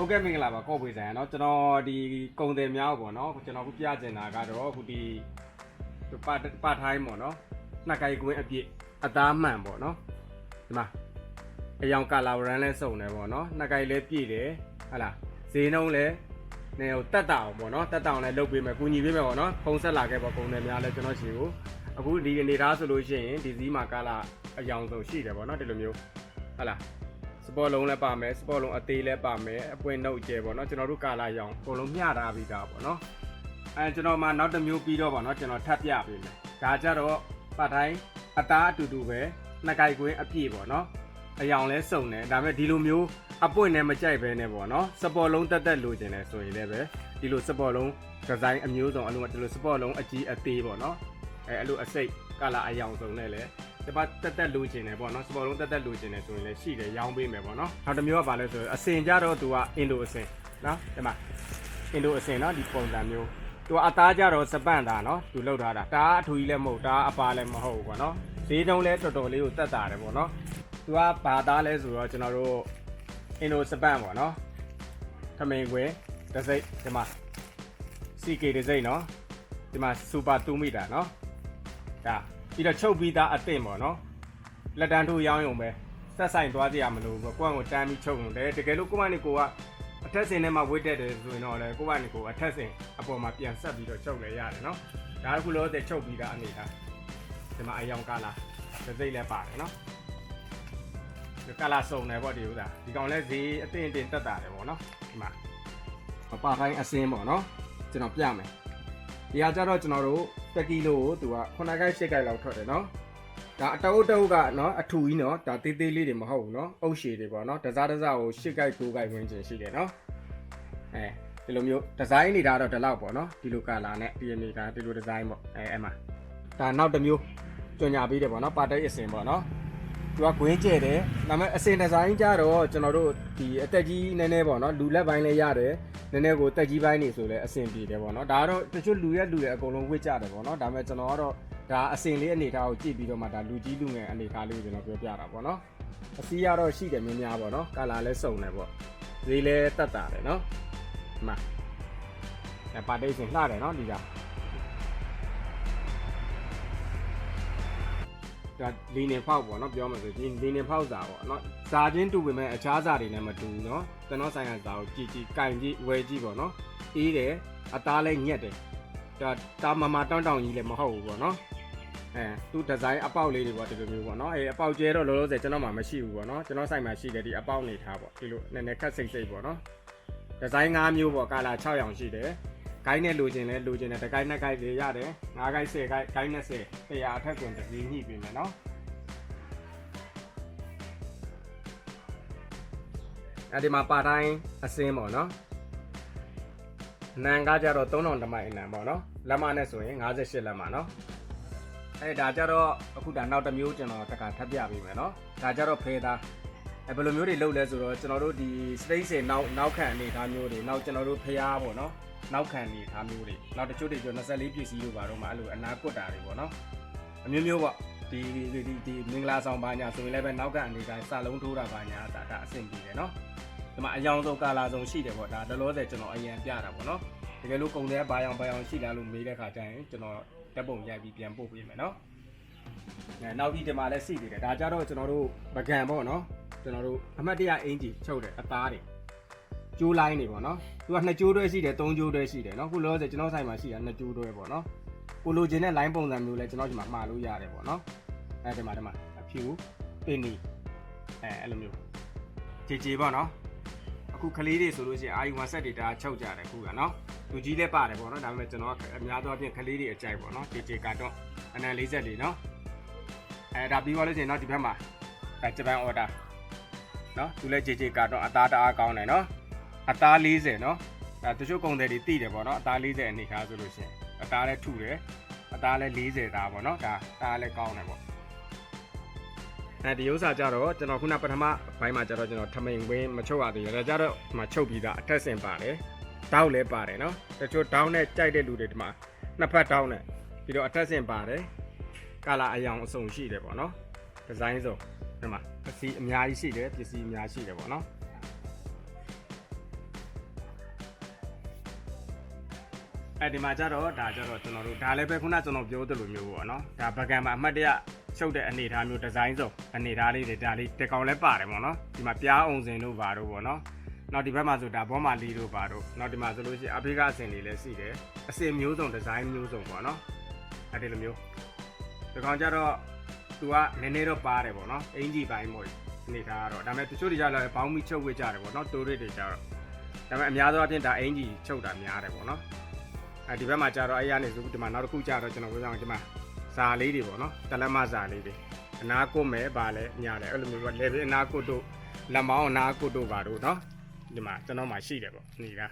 ဟုတ်ကဲ့မင်္ဂလာပါကော့ပွေဆိုင်ရနော်ကျွန်တော်ဒီကုံတယ်များပေါ့နော်ကျွန်တော်ခုပြကျင်တာကတော့ခုဒီပါပါထိုင်းပေါ့နော်နှစ်ကိုင်ကွင်းအပြည့်အသားမှန်ပေါ့နော်ဒီမှာအယောင်ကာလာဝရန်လဲစုံတယ်ပေါ့နော်နှစ်ကိုင်လဲပြည့်တယ်ဟလာဈေးနှုန်းလဲနေဟိုတက်တာအောင်ပေါ့နော်တက်တာအောင်လဲလုပ်ပေးမယ်ကူညီပေးမယ်ပေါ့နော်ဖုန်းဆက်လာခဲ့ပေါ့ကုံတယ်များလဲကျွန်တော်ရှင်ကိုအခုဒီအနေသားဆိုလို့ရှိရင်ဒီဈေးမှာကာလာအယောင်စုံရှိတယ်ပေါ့နော်ဒီလိုမျိုးဟလာ စပေါ်လုံးလည်းပါမယ်စပေါ်လုံးအသေးလည်းပါမယ်အပွင့်နှုတ်ကျဲပေါ့နော်ကျွန်တော်တို့ကာလာရောင်အကုန်လုံးမျှထားပြီးသားပေါ့နော်အဲကျွန်တော်မှနောက်တစ်မျိုးပြီးတော့ပေါ့နော်ကျွန်တော်ထပ်ပြပေးမယ်ဒါကြတော့ပတ်တိုင်းအသားအတူတူပဲနှစ်ကြိုက်ကွင်းအပြည့်ပေါ့နော်အယောင်လဲစုံတယ်ဒါပေမဲ့ဒီလိုမျိုးအပွင့်နဲ့မကြိုက်ပဲနဲ့ပေါ့နော်စပေါ်လုံးတက်တက်လိုချင်တယ်ဆိုရင်လည်းပဲဒီလိုစပေါ်လုံးဒီဇိုင်းအမျိုးစုံအလုံးဒီလိုစပေါ်လုံးအကြီးအသေးပေါ့နော်အဲအဲ့လိုအစိတ်ကာလာအယောင်စုံနဲ့လည်း ဒီပါတက်တက်လိုချင်တယ်ပေါ့နော်စပေါ်လုံးတက်တက်လိုချင်တယ်ဆိုရင်လည်းရှိတယ်ရောင်းပေးမယ်ပေါ့နော်နောက်တစ်မျိုးကဘာလဲဆိုတော့အစင်ကြတော့သူကအင်ဒိုအစင်နော်ဒီမှာအင်ဒိုအစင်နော်ဒီပုံစံမျိုးသူကအသားကြတော့စပန့်တာနော်သူလောက်ထားတာဒါအထူကြီးလည်းမဟုတ်ဒါအပါလည်းမဟုတ်ဘူးပေါ့နော်ဈေးတုံးလည်းတော်တော်လေးကိုတက်တာတယ်ပေါ့နော်သူကဘာသားလဲဆိုတော့ကျွန်တော်တို့အင်ဒိုစပန့်ပေါ့နော်ထမင်ခွေတစ်စိတ်ဒီမှာ CK တစ်စိတ်နော်ဒီမှာစူပါ2မီတာနော်ဒါ ပြီးတော့ချုပ်ပြီးသားအသင့်ပေါ့နော်လက်တန်းထိုးရောင်းရုံပဲဆက်ဆိုင်သွားကြရမလို့ပေါ့ကိုယ့်အကိုတန်းပြီးချုပ်နေတယ်တကယ်လို့ကိုယ့်ကနေကိုကအထက်စင်ထဲမှာဝတ်တက်တယ်ဆိုရင်တော့လေကိုယ့်ကနေကိုအထက်စင်အပေါ်မှာပြန်ဆက်ပြီးတော့ချုပ်လဲရတယ်နော်ဒါကခုလို့တဲ့ချုပ်ပြီးသားအနေထားဒီမှာအယောင်ကလာသစိတ်လည်းပါတယ်နော်ဒီကလာစုံတယ်ပေါ့ဒီဥစ္စာဒီကောင်လဲဈေးအတင်းအတင်းတက်တာတယ်ပေါ့နော်ဒီမှာပါတိုင်းအစင်းပေါ့နော်ကျွန်တော်ပြမယ် ဒီဟာကြတော့ကျွန်တော်တို့1ကီလိုကိုသူက9ကိုက်10ကိုက်လောက်ထွက်တယ်နော်ဒါအတုပ်အတုပ်ကနော်အထူကြီးနော်ဒါသေးသေးလေးတွေမဟုတ်ဘူးနော်အုပ်ရှည်တွေပေါ့နော်တစားတစားကို10ကိုက်9ကိုက်ဝင်ချင်ရှိတယ်နော်အဲဒီလိုမျိုးဒီဇိုင်းနေတာတော့ဒီလောက်ပေါ့နော်ဒီလိုကလာနဲ့ဒီအနေကဒီလိုဒီဇိုင်းပေါ့အဲအဲ့မှာဒါနောက်တစ်မျိုးကြွညာပေးတယ်ပေါ့နော်ပါတိတ်အစင်ပေါ့နော် သူကဂွင်းကျဲတယ်ဒါပေမဲ့အစင်ဒီဇိုင်းကြတော့ကျွန်တော်တို့ဒီအသက်ကြီးနည်းနည်းပေါ့နော်လူလက်ပိုင်းလည်းရတယ်နည်းနည်းကိုတက်ကြီးပိုင်းနေဆိုလဲအဆင်ပြေတယ်ပေါ့နော်ဒါကတော့တချို့လူရဲ့လူရဲ့အကုန်လုံးဝစ်ကြတယ်ပေါ့နော်ဒါပေမဲ့ကျွန်တော်ကတော့ဒါအဆင်လေးအနေထားကိုကြည့်ပြီးတော့မှဒါလူကြီးလူငယ်အနေထားလေးကိုကျွန်တော်ပြောပြတာပေါ့နော်အစီကတော့ရှိတယ်များများပေါ့နော်ကာလာလဲစုံတယ်ပေါ့ဈေးလဲတက်တာတယ်နော်ဒီမှာအဲပါတိတ်စင်လှတယ်နော်ဒီက ဒါလီနေဖောက်ပေါ့နော်ပြောမှဆိုဒီလီနေဖောက်စာပေါ့နော်ဇာချင်းတူပေမဲ့အခြားဇာတွေနဲ့မတူဘူးနော်ကျွန်တော်ဆိုင်ကဇာကိုကြည်ကြည်ကင်ကြည့်ဝယ်ကြည့်ပေါ့နော်အေးတယ်အသားလည်းညက်တယ်ဒါတာမမတောင်းတောင်းကြီးလည်းမဟုတ်ဘူးပေါ့နော်အဲသူဒီဇိုင်းအပေါက်လေးတွေပေါ့ဒီလိုမျိုးပေါ့နော်အဲအပေါက်ကျဲတော့လောလောဆယ်ကျွန်တော်မှမရှိဘူးပေါ့နော်ကျွန်တော်ဆိုင်မှာရှိတယ်ဒီအပေါက်နေထားပေါ့ဒီလိုနည်းနည်းခက်စိတ်စိတ်ပေါ့နော်ဒီဇိုင်း၅မျိုးပေါ့ကာလာ6ရောင်ရှိတယ် ဂိုင်းနဲ့လိုချင်လဲလိုချင်တယ်တကိုင်းနှစ်ကိုင်းလေးရတယ်၅ကိုင်း10ကိုင်းဂိုင်း20 100အထက်ကွန်တစ်စီးညှိပေးမယ်နော်အဲဒီမှာပါတိုင်းအစင်းပေါ့နော်နန်ကကြတော့3000တမိုင်အနံပေါ့နော်လက်မနဲ့ဆိုရင်58လက်မနော်အဲဒါကြတော့အခုဒါနောက်တစ်မျိုးကျွန်တော်တခါထပ်ပြပေးမယ်နော်ဒါကြတော့ဖေးသားအဲဘယ်လိုမျိုးတွေလုပ်လဲဆိုတော့ကျွန်တော်တို့ဒီ space တွေနောက်နောက်ခံအနေထားမျိုးတွေနောက်ကျွန်တော်တို့ဖျားပေါ့နော် နောက်ခံအနေထားမျိုးတွေနောက်တချို့တွေကျ24ပြည့်စည်လို့ပါတော့မှအဲ့လိုအနာကွတ်တာတွေပေါ့နော်အမျိုးမျိုးပေါ့ဒီဒီဒီဒီမင်္ဂလာဆောင်ပါညာဆိုရင်လည်းပဲနောက်ခံအနေထားစလုံးထိုးတာပါညာဒါဒါအဆင်ပြေတယ်နော်ဒီမှာအယောင်ဆုံးကာလာဆုံးရှိတယ်ပေါ့ဒါတလောဆယ်ကျွန်တော်အရင်ပြတာပေါ့နော်တကယ်လို့ကုံတဲ့ဘာယောင်ဘာယောင်ရှိလားလို့မေးတဲ့ခါကျရင်ကျွန်တော်တက်ပုံရိုက်ပြီးပြန်ပို့ပေးမယ်နော်အဲနောက်ပြီးဒီမှာလည်းရှိသေးတယ်ဒါကြတော့ကျွန်တော်တို့ပကံပေါ့နော်ကျွန်တော်တို့အမှတ်တရအင်ဂျီချုပ်တယ်အသားတွေ ကျိုးလိုင်းတွေပေါ့နော်သူကနှစ်ကျိုးတွဲရှိတယ်သုံးကျိုးတွဲရှိတယ်နော်ခုလောဆယ်ကျွန်တော်ဆိုင်မှာရှိတာနှစ်ကျိုးတွဲပေါ့နော်ကိုလိုချင်တဲ့ line ပုံစံမျိုးလဲကျွန်တော်ဒီမှာမှာလို့ရတယ်ပေါ့နော်အဲဒီမှာဒီမှာအဖြူပင်နီအဲအဲ့လိုမျိုးဂျေဂျေပေါ့နော်အခုကလေးတွေဆိုလို့ရှိရင်အာယူ1ဆက်တွေဒါချုပ်ကြတယ်ခုကနော်လူကြီးလည်းပါတယ်ပေါ့နော်ဒါပေမဲ့ကျွန်တော်ကအများသောအားဖြင့်ကလေးတွေအကြိုက်ပေါ့နော်ဂျေဂျေကတော့အနံ44နော်အဲဒါပြီးသွားလို့ရှိရင်တော့ဒီဘက်မှာအဲဂျပန်အော်ဒါနော်သူလည်းဂျေဂျေကတော့အသားတအားကောင်းတယ်နော် အသား40နော်အဲတချို့ကုန်တယ်တွေတိတယ်ပေါ့နော်အသား40အနေထားဆိုလို့ရှိရင်အသားလည်းထုတယ်အသားလည်း40သားပေါ့နော်ဒါဒါလည်းကောင်းတယ်ပေါ့အဲဒီဥစ္စာကြတော့ကျွန်တော်ခုနပထမဘိုင်းမှာကြတော့ကျွန်တော်ထမိန်ဝင်းမချုပ်ရသေးဘူးဒါကြတော့ဒီမှာချုပ်ပြီးသားအထက်ဆင်ပါတယ်တောက်လည်းပါတယ်နော်တချို့တောင်းနဲ့ကြိုက်တဲ့လူတွေဒီမှာနှစ်ဖက်တောင်းနဲ့ပြီးတော့အထက်ဆင်ပါတယ်ကာလာအယောင်အစုံရှိတယ်ပေါ့နော်ဒီဇိုင်းစုံဒီမှာပစ္စည်းအများကြီးရှိတယ်ပစ္စည်းအများရှိတယ်ပေါ့နော် အဲဒီမှာကျတော့ဒါကျတော့ကျွန်တော်တို့ဒါလည်းပဲခုနကျွန်တော်ပြောသလိုမျိုးပေါ့နော်ဒါပကံမှာအမှတ်တရချုပ်တဲ့အနေအထားမျိုးဒီဇိုင်းစုံအနေအထားလေးတွေဒါလေးတကောင်လည်းပါတယ်ပေါ့နော်ဒီမှာပြားအောင်စင်တို့ပါတော့ပေါ့နော်နောက်ဒီဘက်မှာဆိုဒါဘောမာလီတို့ပါတော့နောက်ဒီမှာဆိုလို့ရှိရင်အဖေကအစင်တွေလည်းရှိတယ်အစင်မျိုးစုံဒီဇိုင်းမျိုးစုံပေါ့နော်အဲဒီလိုမျိုးဒီကောင်ကျတော့သူကနည်းနည်းတော့ပါတယ်ပေါ့နော်အင်ဂျီပိုင်းပေါ့အနေထားကတော့ဒါပေမဲ့တချို့တွေကျတော့လည်းဘောင်းမီချုပ်ဝစ်ကြတယ်ပေါ့နော်တိုးရစ်တွေကျတော့ဒါပေမဲ့အများသောအားဖြင့်ဒါအင်ဂျီချုပ်တာများတယ်ပေါ့နော် အဲဒီဘက်မှာကျတော့အဲ့ရနေဆိုဒီမှာနောက်တစ်ခုကျတော့ကျွန်တော်ပြောပြအောင်ဒီမှာဇာလေးတွေပေါ့နော်တလက်မဇာလေးတွေအနာကုတ်မဲပါလဲညာတယ်အဲ့လိုမျိုးပေါ့လေဘေးအနာကုတ်တို့လက်မောင်းအနာကုတ်တို့ပါတို့နော်ဒီမှာကျွန်တော်မှရှိတယ်ပေါ့နေတာ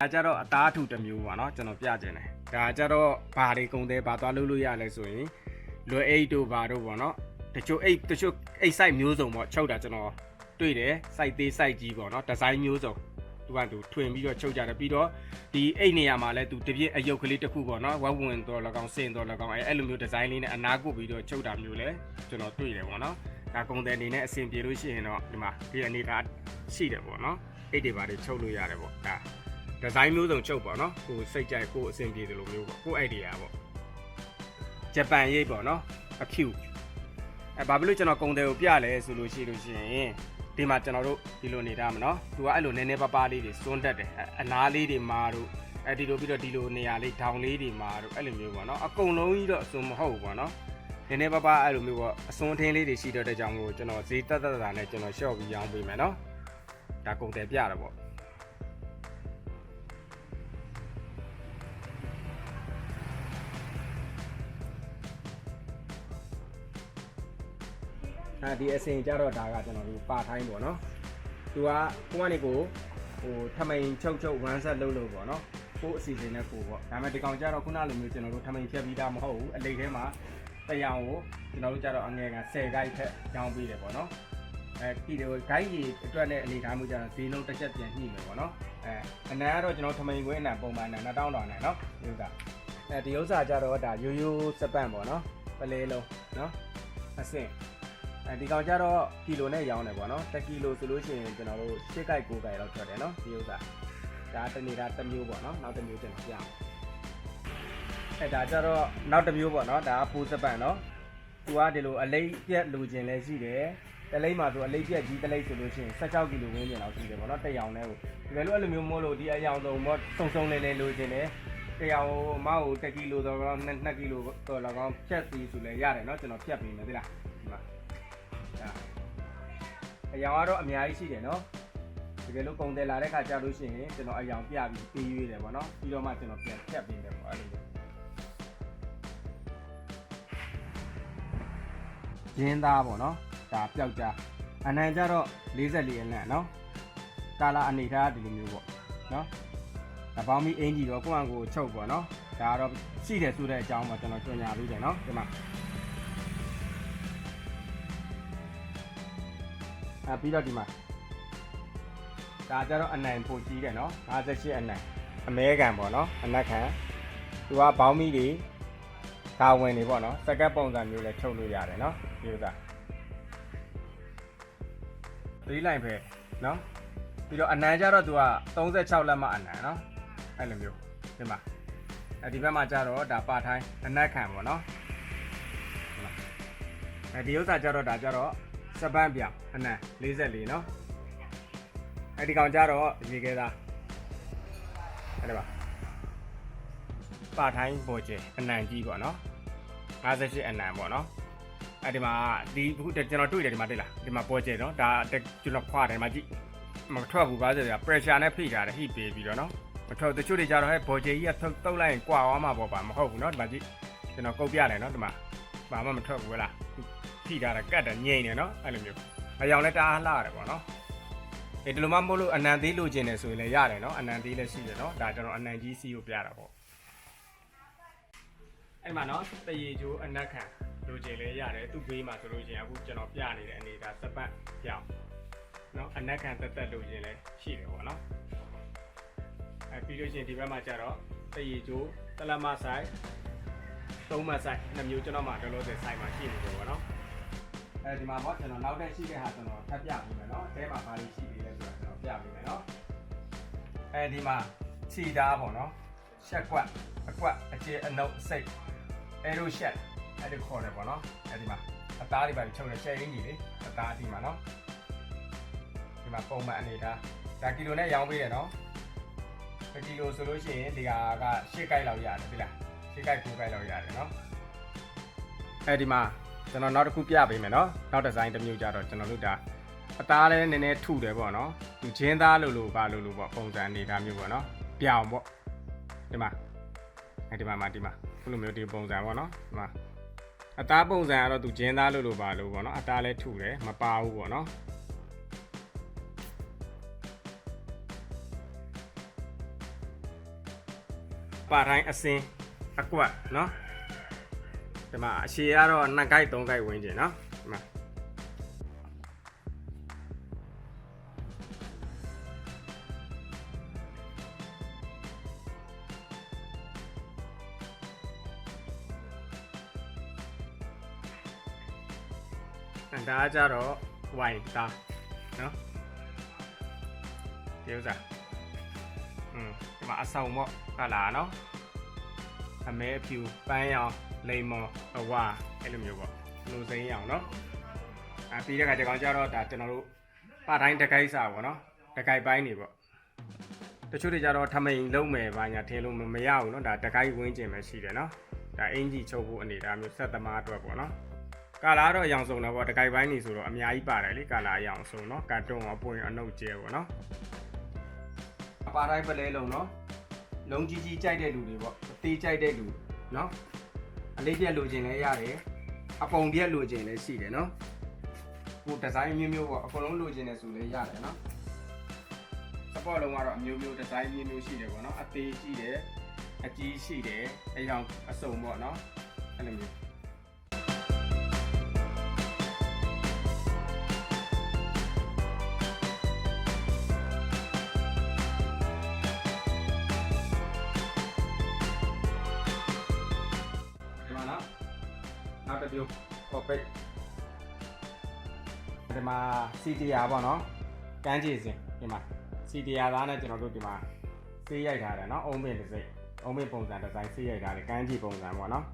ဒါကြတော့အသားထုတစ်မျိုးပေါ့နော်ကျွန်တော်ပြခြင်းတယ်ဒါကြတော့ဘာတွေကုန်သေးဘာသွားလုပ်လို့ရလဲဆိုရင်လွယ်အိတ်တို့ဘာတို့ပေါ့နော်တချို့အိတ်တချို့အိတ် site မျိုးစုံပေါ့ချုပ်တာကျွန်တော်တွေ့တယ် site သေး site ကြီးပေါ့နော်ဒီဇိုင်းမျိုးစုံ သူကသူထွင်ပြီးတော့ချုပ်ကြတယ်ပြီးတော့ဒီအိတ်နေရာမှာလဲသူတပြည့်အယုတ်ကလေးတစ်ခုပေါ့နော်ဝက်ဝင်တော့၎င်းစင်တော့၎င်းအဲအဲ့လိုမျိုးဒီဇိုင်းလေးနဲ့အနာကုတ်ပြီးတော့ချုပ်တာမျိုးလဲကျွန်တော်တွေ့တယ်ပေါ့နော်ဒါကုံတဲ့အနေနဲ့အဆင်ပြေလို့ရှိရင်တော့ဒီမှာဒီအနေထားရှိတယ်ပေါ့နော်အိတ်တွေပါတွေချုပ်လို့ရတယ်ပေါ့ဒါဒီဇိုင်းမျိုးစုံချုပ်ပေါ့နော်ကိုစိတ်ကြိုက်ကိုအဆင်ပြေတယ်လို့မျိုးပေါ့ကိုအိုက်ဒီယာပေါ့ဂျပန်ရိတ်ပေါ့နော်အဖြူအဲဘာဖြစ်လို့ကျွန်တော်ကုံတဲ့ကိုပြလဲဆိုလို့ရှိလို့ရှိရင် ဒီမှာကျွန်တော်တို့ဒီလိုနေတာမနော်သူကအဲ့လိုနည်းနည်းပါးပါးလေးတွေစွန်းတက်တယ်အဲ့အနားလေးတွေမာတို့အဲ့ဒီလိုပြီးတော့ဒီလိုနေရာလေးဒေါင်လေးတွေမာတို့အဲ့လိုမျိုးပေါ့နော်အကုန်လုံးကြီးတော့အစွန်းမဟုတ်ဘူးပေါ့နော်နည်းနည်းပါးပါးအဲ့လိုမျိုးပေါ့အစွန်းထင်းလေးတွေရှိတော့တဲ့ကြောင့်မို့ကျွန်တော်ဈေးတက်တက်တာနဲ့ကျွန်တော်ရှော့ပြီးရောင်းပေးမယ်နော်ဒါကုန်တယ်ပြတာပေါ့ အဲဒီအစင်ကြတော့ဒါကကျွန်တော်တို့ပါထိုင်းပေါ့နော်သူကကိုကနေကိုဟိုထမိန်ချုပ်ချုပ် one set လုပ်လို့ပေါ့နော်ကိုအစီအစဉ်နဲ့ကိုပေါ့ဒါပေမဲ့ဒီကောင်ကြတော့ခုနလိုမျိုးကျွန်တော်တို့ထမိန်ဖြတ်ပြီးသားမဟုတ်ဘူးအလိတ်ထဲမှာတရားကိုကျွန်တော်တို့ကြတော့အငယ်က10ဂိုက်ထက်ရောင်းပေးတယ်ပေါ့နော်အဲဒီလိုဂိုက်ကြီးအတွက်နဲ့အနေထားမျိုးကြတော့ဈေးနှုန်းတစ်ချက်ပြန်ညှိမယ်ပေါ့နော်အဲအနံကတော့ကျွန်တော်ထမိန်ခွင်းအနံပုံမှန်အနံ2000တောင်နဲ့နော်ဒီဥစ္စာအဲဒီဥစ္စာကြတော့ဒါရိုးရိုးစပန့်ပေါ့နော်ပလဲလုံးနော်အဆင့် အဲဒီကောင်ကြတော့ကီလိုနဲ့ရောင်းတယ်ပေါ့နော်1ကီလိုဆိုလို့ရှိရင်ကျွန်တော်တို့6ကိုက်9ကိုက်လောက်ထွက်တယ်နော်ဒီဥစ္စာဒါတနေတာတစ်မျိုးပေါ့နော်နောက်တစ်မျိုးကျွန်တော်ပြအောင်အဲဒါကြတော့နောက်တစ်မျိုးပေါ့နော်ဒါကပူစပန်နော်သူကဒီလိုအလိပ်ပြက်လူကျင်လဲရှိတယ်တလိမ့်မှာဆိုအလိပ်ပြက်ကြီးတလိမ့်ဆိုလို့ရှိရင်16ကီလိုဝန်းကျင်လောက်ရှိတယ်ပေါ့နော်တစ်ရောင်နဲ့ကိုဒီလိုအဲ့လိုမျိုးမို့လို့ဒီအရောင်စုံပေါ့စုံစုံလေးလေးလူကျင်တယ်တစ်ရောင်မောက်ကို1ကီလိုတော့2ကီလိုတော့လောက်အောင်ဖြတ်ပြီးဆိုလဲရတယ်နော်ကျွန်တော်ဖြတ်ပြီးမယ်သိလားဒီမှာဒါ အယောင်ကတော့အများကြီးရှိတယ်နော်တကယ်လို့ကုန်တယ်လာတဲ့ခါကြာလို့ရှိရင်ကျွန်တော်အယောင်ပြပြီးပေးရွေးတယ်ပေါ့နော်ပြီးတော့မှကျွန်တော်ပြန်ဖြတ်ပေးတယ်ပေါ့အဲ့လိုမျိုးရင်းသားပေါ့နော်ဒါပျောက်ကြားအနံကြတော့44အနံနော်ကာလာအနေထားဒီလိုမျိုးပေါ့နော်ဒါပေါင်းပြီးအင်ကြီးတော့ကိုယ့်အကိုချုပ်ပေါ့နော်ဒါကတော့ရှိတယ်ဆိုတဲ့အကြောင်းမှာကျွန်တော်ကြွညာပေးတယ်နော်ဒီမှာ အဲပြီးတော့ဒီမှာဒါကြတော့အနိုင်ပိုကြီးတယ်နော်58အနိုင်အမဲကန်ပေါ့နော်အနက်ခံသူကဘောင်းမီတွေဒါဝင်နေပေါ့နော်စကတ်ပုံစံမျိုးလည်းချုပ်လို့ရတယ်နော်ဒီဥစ္စာသီးလိုက်ပဲနော်ပြီးတော့အနံကြတော့သူက36လက်မှအနံနော်အဲ့လိုမျိုးဒီမှာအဲဒီဘက်မှာကြတော့ဒါပါထိုင်းအနက်ခံပေါ့နော်ဒီမှာအဲဒီဥစ္စာကြတော့ဒါကြတော့ စပန်းပြောင်အနံ44နော်အဲ့ဒီကောင်ကြတော့ရေခဲသားအဲ့ဒါပါပါထိုင်းပေါ်ကျဲအနံကြီးပေါ့နော်58အနံပေါ့နော်အဲ့ဒီမှာဒီခုကျွန်တော်တွေ့တယ်ဒီမှာတွေ့လားဒီမှာပေါ်ကျဲနော်ဒါကျွန်တော်ခွာတယ်ဒီမှာကြည့်မထွက်ဘူးပါစေဗျာ pressure နဲ့ဖိထားတယ်ဟိပေးပြီးတော့နော်မထွက်တချို့တွေကြတော့ဟဲ့ဘော်ဂျေကြီးကထုတ်တုတ်လိုက်ရင်ကွာသွားမှာပေါ့ပါမဟုတ်ဘူးနော်ဒီမှာကြည့်ကျွန်တော်ကုတ်ပြတယ်နော်ဒီမှာဘာမှမထွက်ဘူးလား ထိထားတာကတ်တယ်ငြိမ့်တယ်နော်အဲ့လိုမျိုးအယောင်လည်းတအားလှရတယ်ပေါ့နော်အေးဒီလိုမှမဟုတ်လို့အနံသေးလိုချင်တယ်ဆိုရင်လည်းရတယ်နော်အနံသေးလည်းရှိတယ်နော်ဒါကျွန်တော်အနံကြီးစီကိုပြတာပေါ့အဲ့မှာနော်တရေချိုးအနက်ခံလိုချင်လည်းရတယ်သူ့ဘေးမှာဆိုလို့ရှိရင်အခုကျွန်တော်ပြနေတဲ့အနေဒါစပတ်ပြောင်းနော်အနက်ခံတက်တက်လိုချင်လည်းရှိတယ်ပေါ့နော်အဲပြီးလို့ရှိရင်ဒီဘက်မှာကျတော့တရေချိုးတလမဆိုင်သုံးမဆိုင်နှစ်မျိုးကျွန်တော်မှတော်လို့တဲ့ဆိုင်မှာရှိနေတယ်ပေါ့နော် အဲဒီမှာပေါ့ကျွန်တော်နောက်တက်ရှိတဲ့ဟာကျွန်တော်ထပ်ပြပေးမယ်เนาะအဲမှာဘာတွေရှိသေးလဲဆိုတာကျွန်တော်ပြပေးမယ်เนาะအဲဒီမှာခြီသားပေါ့เนาะ ရှက်ကွက်အကွက်အကျေအနုပ်စိတ်အဲလိုရှက်အဲ့ဒီခေါ်တယ်ပေါ့နော်အဲ့ဒီမှာအသားတွေပါချုပ်တယ်ရှယ်ရင်းကြီးလေအသားအဒီမှာနော်ဒီမှာပုံမှန်အနေထားဒါကီလိုနဲ့ရောင်းပေးတယ်နော်တစ်ကီလိုဆိုလို့ရှိရင်ဒီဟာက10ကိုက်လောက်ရတယ်ဒီလား10ကိုက်9ကိုက်လောက်ရတယ်နော်အဲ့ဒီမှာ ကျွန်တော်နောက်တစ်ခုပြပေးမယ်နော်နောက်ဒီဇိုင်းတစ်မျိုးကြတော့ကျွန်တော်တို့ဒါအသားလည်းနည်းနည်းထုတယ်ပေါ့နော်သူချင်းသားလို့လို့ပါလို့လို့ပေါ့ပုံစံအနေထားမျိုးပေါ့နော်ပြောင်ပေါ့ဒီမှာအဲ့ဒီမှာမှာဒီမှာခုလိုမျိုးဒီပုံစံပေါ့နော်ဒီမှာအသားပုံစံကတော့သူချင်းသားလို့လို့ပါလို့ပေါ့နော်အသားလည်းထုတယ်မပါဘူးပေါ့နော်ပါတိုင်းအစင်အကွက်နော် ဒီမှာအရှည်ကတော့2ကိုက်3ကိုက်ဝင်းကျင်နော်ဒီမှာအဲဒါကကြတော့ဝိုင်သားနော်ဒီဥစ္စာอืมဒီမှာအဆောင်ပေါ့ဟာလာနော်အမဲအဖြူပန်းရောင် လိမ်မော်အဝါအဲ့လိုမျိုးပေါ့လူစိမ်းရအောင်နော်အဲပြီးတဲ့ခါကျကောင်ကျတော့ဒါကျွန်တော်တို့ပတိုင်းတကိုက်စာပေါ့နော်တကိုက်ပိုင်းနေပေါ့တချို့တွေကျတော့ထမိန်လုံးမယ်ဘာညာထင်လို့မရဘူးနော်ဒါတကိုက်ဝင်းကျင်ပဲရှိတယ်နော်ဒါအင်ကြီးချုပ်ဖို့အနေဒါမျိုးဆက်သမားအတွက်ပေါ့နော်ကာလာတော့အယောင်ဆုံးတော့ပေါ့တကိုက်ပိုင်းနေဆိုတော့အများကြီးပါတယ်လေကာလာအယောင်ဆုံးနော်ကာတွန်းအပွင့်အနှုတ်ကျဲပေါ့နော်ပါတိုင်းပလဲလုံးနော်လုံးကြီးကြီးကြိုက်တဲ့လူတွေပေါ့အသေးကြိုက်တဲ့လူနော် အလေးပြက်လိုချင်လည်းရတယ်အပုံပြက်လိုချင်လည်းရှိတယ်နော်ကိုဒီဇိုင်းမျိုးမျိုးပေါ့အကုန်လုံးလိုချင်တယ်ဆိုလည်းရတယ်နော်စပေါ့လုံးကတော့အမျိုးမျိုးဒီဇိုင်းမျိုးမျိုးရှိတယ်ပေါ့နော်အသေးရှိတယ်အကြီးရှိတယ်အရောင်အစုံပေါ့နော်အဲ့လိုမျိုး တစ်မျိုးကော်ပိတ်ဒီမှာစီတီယာပေါ့နော်ကန်းချီစင်ဒီမှာစီတီယာသားနဲ့ကျွန်တော်တို့ဒီမှာဆေးရိုက်ထားတယ်နော်အုံးပင်တစ်စိတ်အုံးပင်ပုံစံဒီဇိုင်းဆေးရိုက်ထားတယ်ကန်းချီပုံစံပေါ့နော်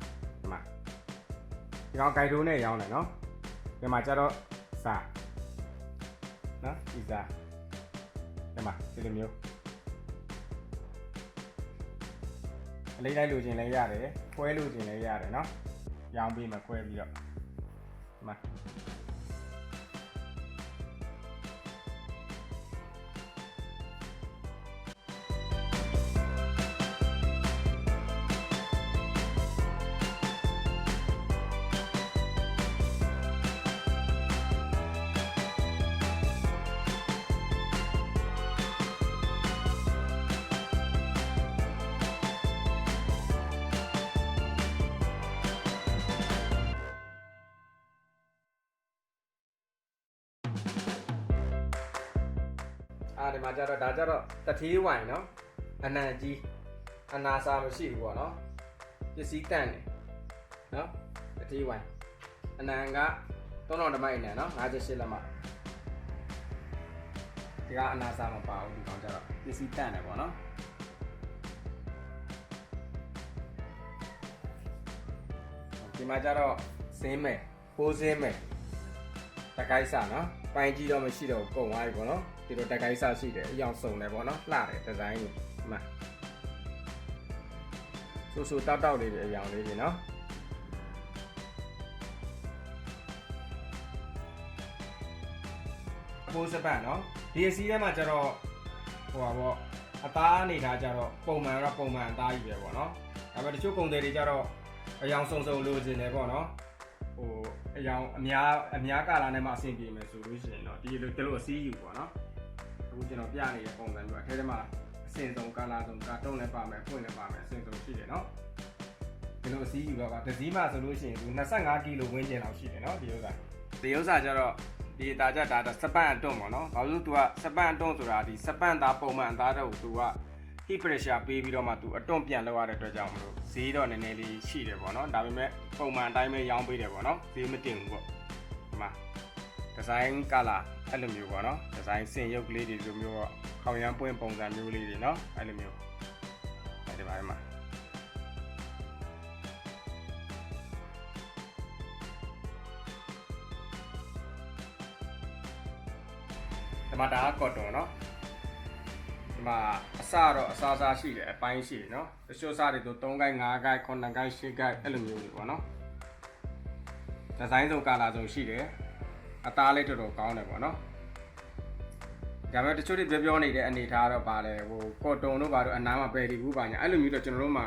ဒီမှာဒီကောင်ဂိုက်ဒိုးနဲ့ရောင်းတယ်နော်ဒီမှာကျတော့စာနော်ဒီစာဒီမှာဒီလိုမျိုးအလေးလိုက်လို့ခြင်းလည်းရတယ်ခွဲလို့ခြင်းလည်းရတယ်เยาวบีมาคุยเยอะมา အာဒီမှာကြတော့ဒါကြတော့တထေးဝိုင်နော်အနံကြီးအနာစာမရှိဘူးပေါ့နော်ပစ္စည်းတန့်တယ်နော်တထေးဝိုင်အနံက3000ဓမ္မအိမ်နဲ့နော်58လက်မဒီကအနာစာမပါဘူးဒီကောင်ကြတော့ပစ္စည်းတန့်တယ်ပေါ့နော်ဒီမှာကြတော့ဈင်းမယ်ပိုးဈင်းမယ်တကိုက်စားနော်ပိုင်ကြီးတော့မရှိတော့ကုန်သွားပြီပေါ့နော် ဒီလိုတကိုက်စာရှိတယ်အယောင်စုံတယ်ပေါ့နော်လှတယ်ဒီဇိုင်းကြီးမှန်ဆူဆူတောက်တောက်လေးပဲအယောင်လေးကြီးနော်ပိုးစပတ်နော်ဒီအစည်းထဲမှာကျတော့ဟိုပါပေါ့အသားအနေထားကျတော့ပုံမှန်တော့ပုံမှန်အသားကြီးပဲပေါ့နော်ဒါပေမဲ့တချို့ကုန်တယ်တွေကျတော့အယောင်စုံစုံလိုချင်တယ်ပေါ့နော်ဟိုအယောင်အများအများကာလာနဲ့မှအဆင်ပြေမယ်ဆိုလို့ရှိရင်တော့ဒီလိုဒီလိုအစည်းယူပေါ့နော် အခုကျွန်တော်ပြနေတဲ့ပုံစံမျိုးအထဲထဲမှာအစင်ဆုံးကာလာဆုံးကာတုံးလည်းပါမယ်ဖွင့်လည်းပါမယ်အစင်ဆုံးရှိတယ်နော်ဒီလိုအစည်းယူတော့ကတစ်စည်းမှဆိုလို့ရှိရင်ဒီ25ကီလိုဝန်းကျင်လောက်ရှိတယ်နော်ဒီဥစ္စာဒီဥစ္စာကျတော့ဒီတာကြဒါစပန်အတွန်းပေါ့နော်ဘာလို့လဲ तू ကစပန်အတွန်းဆိုတာဒီစပန်သားပုံမှန်အသားတော့ तू က heat pressure ပေးပြီးတော့မှ तू အတွန်းပြန်လောက်ရတဲ့အတွက်ကြောင့်မလို့ဈေးတော့နည်းနည်းလေးရှိတယ်ပေါ့နော်ဒါပေမဲ့ပုံမှန်အတိုင်းပဲရောင်းပေးတယ်ပေါ့နော်ဈေးမတင်ဘူးပေါ့ဒီမှာ ဒီဇိုင်းကလာအဲ့လိုမျိုးပေါ့နော်ဒီဇိုင်းဆင်ရုပ်ကလေးတွေလိုမျိုးပေါ့ခေါင်ရမ်းပွင့်ပုံစံမျိုးလေးတွေနော်အဲ့လိုမျိုးအဲ့ဒီပိုင်းမှာဒီမှာဒါကကော်တွန်နော်ဒီမှာအစတော့အစားစားရှိတယ်အပိုင်းရှိတယ်နော်တချို့စားတွေဆို3ကိုက်5ကိုက်9ကိုက်10ကိုက်အဲ့လိုမျိုးတွေပေါ့နော်ဒီဇိုင်းစုံကာလာစုံရှိတယ် အသားလေးတော်တော်ကောင်းတယ်ပေါ့နော်ဒါပေမဲ့တချို့တွေပြောပြောနေတဲ့အနေထားတော့ပါလေဟိုကော်တွန်တို့ပါတော့အနားမှာပယ်ဒီဘူးပါညာအဲ့လိုမျိုးတော့ကျွန်တော်တို့မှာ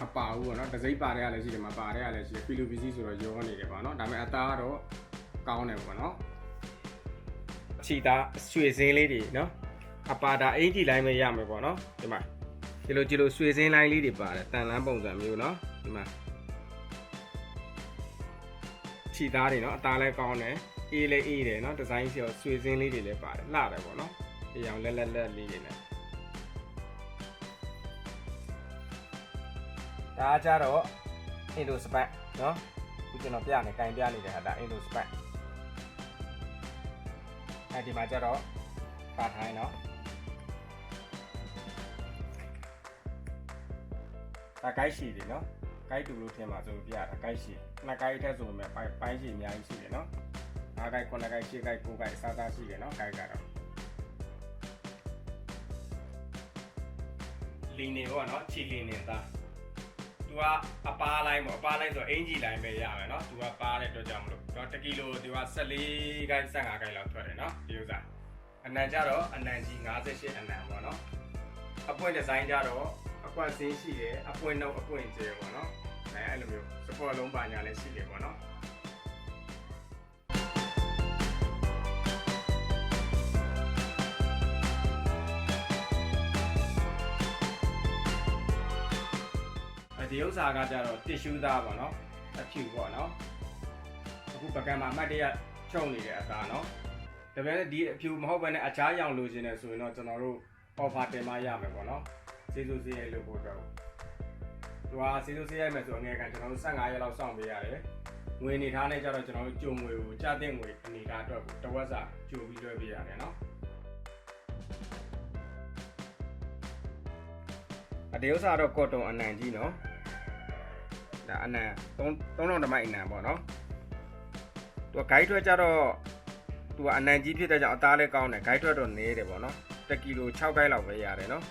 မပါဘူးပေါ့နော်တစိမ့်ပါတဲ့ကလည်းရှိတယ်မပါတဲ့ကလည်းရှိတယ်ပီလိုပီစီဆိုတော့ရောနေတယ်ပေါ့နော်ဒါပေမဲ့အသားတော့ကောင်းတယ်ပေါ့နော်ခြေသားရွှေစင်းလေးတွေနော်အပါတာအင်ဂျီလိုင်းပဲရမယ်ပေါ့နော်ဒီမှာဒီလိုဒီလိုရွှေစင်းလိုင်းလေးတွေပါတယ်တန်လန်းပုံစံမျိုးနော်ဒီမှာခြေသားတွေနော်အသားလည်းကောင်းတယ် အေးလည်းအေးတယ်နော်ဒီဇိုင်းစီရောရွှေစင်းလေးတွေလည်းပါတယ်လှတယ်ပေါ့နော်ဒီအောင်လက်လက်လက်လေးတွေနဲ့ဒါကြတော့အင်ဒိုစပတ်နော်ခုကျွန်တော်ပြနေကင်ပြနေတဲ့ဟာဒါအင်ဒိုစပတ်အဲဒီမှာကြတော့ပါထိုင်းနော်ဒါကိုက်ရှိတယ်နော်ကိုက်တူလို့ထင်ပါဆိုပြတာကိုက်ရှိနှစ်ကိုက်ထက်ဆိုမဲ့ပိုင်းပိုင်းရှိအများကြီးရှိတယ်နော် ၅ကိုက်9ကိုက်10ကိုက်9ကိုက်အစားစားရှိတယ်နော်ကိုက်ကတော့လင်းနေပေါ့နော်ချီလင်းနေတာသူကအပားလိုင်းပေါ့အပားလိုင်းဆိုအင်ဂျီလိုင်းပဲရမယ်နော်သူကပါတဲ့အတွက်ကြောင့်မလို့တော့1ကီလိုသူက14ကိုက်15ကိုက်လောက်ထွက်တယ်နော်ဒီဥစ္စာအနံကြတော့အနံကြီး58အနံပေါ့နော်အပွင့်ဒီဇိုင်းကြတော့အကွက်စင်းရှိတယ်အပွင့်နှုတ်အပွင့်ကျဲပေါ့နော်အဲအဲ့လိုမျိုးစပေါ်လုံးပါညာလည်းရှိတယ်ပေါ့နော် ဒီဥစ္စာကကြတော့တစ်ရှူးသားပေါ့နော်အဖြူပေါ့နော်အခုပကံမှာအမှတ်တရချုံနေတဲ့အသားနော်ဒါပေမဲ့ဒီအဖြူမဟုတ်ဘဲနဲ့အခြားရောင်လိုချင်တယ်ဆိုရင်တော့ကျွန်တော်တို့ offer တင်မရမယ်ပေါ့နော်စေစုစေးရိုက်လို့ပို့တော့သူကစေစုစေးရိုက်မယ်ဆိုအငယ်ကကျွန်တော်တို့15ရက်လောက်စောင့်ပေးရတယ်ငွေနေထားနဲ့ကြတော့ကျွန်တော်တို့ကြုံငွေကိုကြားတဲ့ငွေအနေထားအတွက်ကိုတဝက်စာကြိုပြီးလွှဲပေးရတယ်နော်အတေဥစားတော့ကော့တုံအနံကြီးနော် ဒါအနံ3 3000တမိုက်အနံပေါ့နော်သူက guide ထွက်ကြတော့သူကအနံကြီးဖြစ်တဲ့ကြောင့်အသားလည်းကောင်းတယ် guide ထွက်တော့နေတယ်ပေါ့နော်1ကီလို6 guide လောက်ပဲရတယ်နော်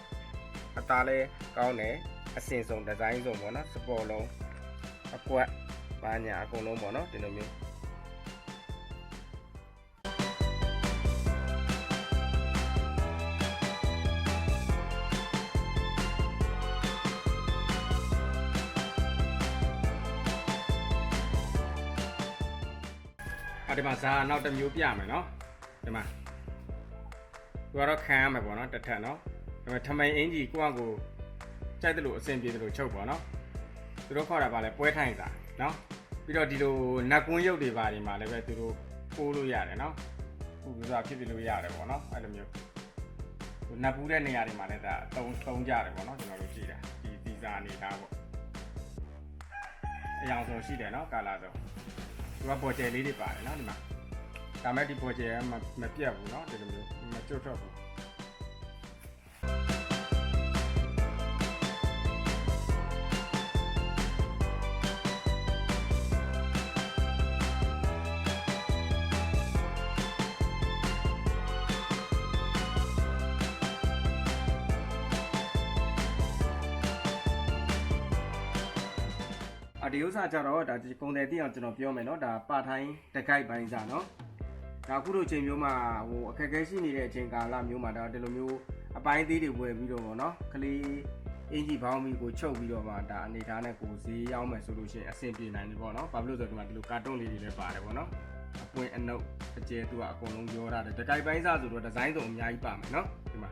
အသားလည်းကောင်းတယ်အစင်စုံဒီဇိုင်းစုံပေါ့နော်စပေါ်လုံးအကွက်ပါညာအကုန်လုံးပေါ့နော်ဒီလိုမျိုး ဒီမှာဇာနောက်တစ်မျိုးပြမယ်နော်ဒီမှာသူကတော့ခံရမယ်ပေါ့နော်တစ်ထက်နော်ဒါပေမဲ့ထမိန်အင်ကြီးကိုယ့်အကိုကြိုက်တယ်လို့အဆင်ပြေတယ်လို့ချုပ်ပေါ့နော်သူတို့ခေါ်တာပါလဲပွဲထိုင်စာနော်ပြီးတော့ဒီလိုနတ်ကွန်းရုပ်တွေပါဒီမှာလည်းပဲသူတို့ပိုးလို့ရတယ်နော်ခုကစားဖြစ်ပြလို့ရတယ်ပေါ့နော်အဲ့လိုမျိုးနတ်ပူးတဲ့နေရာတွေမှာလည်းဒါတုံးတုံးကြတယ်ပေါ့နော်ကျွန်တော်တို့ကြည့်တာဒီဒီစာနေတာပေါ့အယောင်ဆုံးရှိတယ်နော်ကာလာဆုံး သူကပေါ်ကျယ်လေးတွေပါတယ်နော်ဒီမှာဒါမဲ့ဒီပေါ်ကျယ်ကမမပြတ်ဘူးနော်ဒီလိုမျိုးမကျွတ်တော့ဘူး အဒီဥစားကြတော့ဒါပုံစံတိအောင်ကျွန်တော်ပြောမယ်နော်ဒါပါထိုင်းတကိုက်ပိုင်းစားနော်ဒါအခုလိုချိန်မျိုးမှာဟိုအခက်အခဲရှိနေတဲ့အချိန်ကာလမျိုးမှာဒါဒီလိုမျိုးအပိုင်းသေးတွေဝယ်ပြီးတော့ဗောနော်ကလေးအင်ဂျီဘောင်းမီကိုချုပ်ပြီးတော့မှဒါအနေထားနဲ့ကိုဈေးရောက်မယ်ဆိုလို့ရှိရင်အဆင်ပြေနိုင်တယ်ဗောနော်ဘာဖြစ်လို့ဆိုတော့ဒီမှာဒီလိုကာတွန်းလေးတွေလည်းပါတယ်ဗောနော်အပွင့်အနှုတ်အကျဲသူကအကုန်လုံးရောတာတယ်တကိုက်ပိုင်းစားဆိုတော့ဒီဇိုင်းစုံအများကြီးပါမယ်နော်ဒီမှာ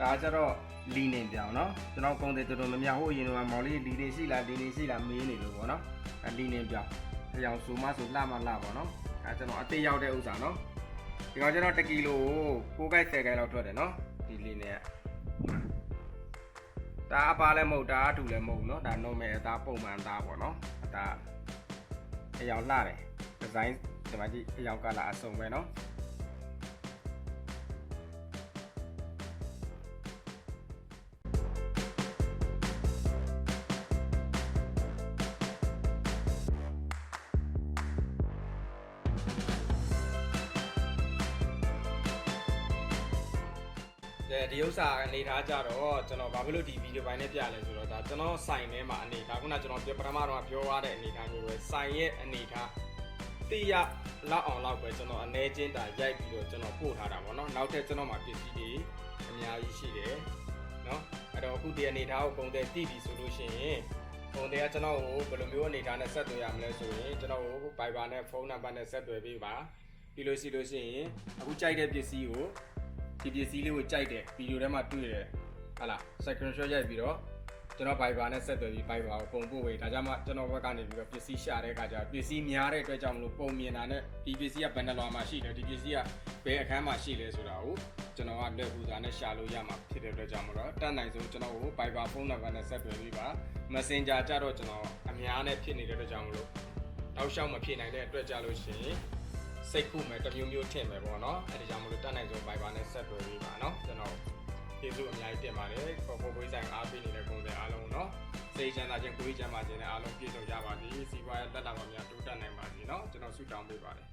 ဒါကြတော့လီနေပြောင်เนาะကျွန်တော်ကုန်တယ်တော်တော်များများဟိုအရင်ကမော်လေးလီနေရှိလားလီနေရှိလားမေးနေလို့ပေါ့เนาะအဲလီနေပြောင်အယောင်ဆိုမှဆိုလှမလှပေါ့เนาะ ဒါကျွန်တော်အသေးရောက်တဲ့ဥစ္စာနော်ဒီကောင်ကျွန်တော်1ကီလိုကို9ကိုက်10ကိုက်လောက်ထွက်တယ်နော်ဒီလေးနဲ့ဒါအပါလည်းမဟုတ်ဒါအတူလည်းမဟုတ်နော်ဒါ normal အသားပုံမှန်အသားပေါ့နော်အသားအယောင်လှတယ်ဒီဇိုင်းဒီမှာကြည့်အယောင်ကလာအစုံပဲနော် အဲ ဒီဥစ္စာအနေထားကြတော့ကျွန်တော်ဘာဖြစ်လို့ဒီဗီဒီယိုပိုင်းနဲ့ပြလဲဆိုတော့ဒါကျွန်တော်စိုင်ထဲမှာအနေထားခုနကျွန်တော်ပြပထမတော့ပြောရတဲ့အနေထားမျိုးပဲစိုင်ရဲ့အနေထားတိရလောက်အောင်လောက်ပဲကျွန်တော်အနေချင်းတာရိုက်ပြီးတော့ကျွန်တော်ပို့ထားတာပေါ့နော်နောက်ထပ်ကျွန်တော်မှာပစ္စည်းတွေအများကြီးရှိတယ်နော်အဲ့တော့အခုဒီအနေထားကိုပုံတဲ့တိပြီဆိုလို့ရှိရင်ပုံတဲ့ကကျွန်တော်ကိုဘယ်လိုမျိုးအနေထားနဲ့ဆက်သွယ်ရမလဲဆိုရင်ကျွန်တော်ကို Viber နဲ့ဖုန်းနံပါတ်နဲ့ဆက်သွယ်ပေးပါပြီးလို့ရှိလို့ရှိရင်အခုကြိုက်တဲ့ပစ္စည်းကို ဒီပစ္စည်းလေးကိုကြိုက်တယ်ဗီဒီယိုထဲမှာတွေ့တယ်ဟာလား second shot ရိုက်ပြီးတော့ကျွန်တော် Viber နဲ့ဆက်သွယ်ပြီး Viber ကိုပုံပို့ဝေဒါကြောင့်မှကျွန်တော်ဘက်ကနေပြီးတော့ပစ္စည်းရှာတဲ့အခါကျတော့ပစ္စည်းများတဲ့အတွက်ကြောင့်မလို့ပုံမြင်တာနဲ့ဒီပစ္စည်းကဘယ်နှလွာမှာရှိတယ်ဒီပစ္စည်းကဘယ်အခန်းမှာရှိလဲဆိုတာကိုကျွန်တော်ကလက်ကူစာနဲ့ရှာလို့ရမှာဖြစ်တဲ့အတွက်ကြောင့်မလို့တတ်နိုင်ဆုံးကျွန်တော်ကို Viber ဖုန်းနံပါတ်နဲ့ဆက်သွယ်ပြီးပါ Messenger ကြတော့ကျွန်တော်အများနဲ့ဖြစ်နေတဲ့အတွက်ကြောင့်မလို့တောက်လျှောက်မဖြစ်နိုင်တဲ့အတွက်ကြလို့ရှိရင် စိတ်ခုမဲ့တစ်မျိုးမျိုးထင်မယ်ပေါ့နော်အဲဒီကြောင့်မလို့တက်နိုင်ဆုံး Viber နဲ့ဆက်သွယ်ပေးပါနော်ကျွန်တော်ကျေးဇူးအများကြီးတင်ပါတယ်ကိုကိုကိုဆိုင်အားပေးနေတဲ့ကုန်တွေအားလုံးနော်စိတ်ချမ်းသာခြင်းကိုယ်ချမ်းသာခြင်းနဲ့အားလုံးပြည့်စုံကြပါစေစီးပွားရေးတက်တာပါများတိုးတက်နိုင်ပါစေနော်ကျွန်တော်ဆုတောင်းပေးပါတယ်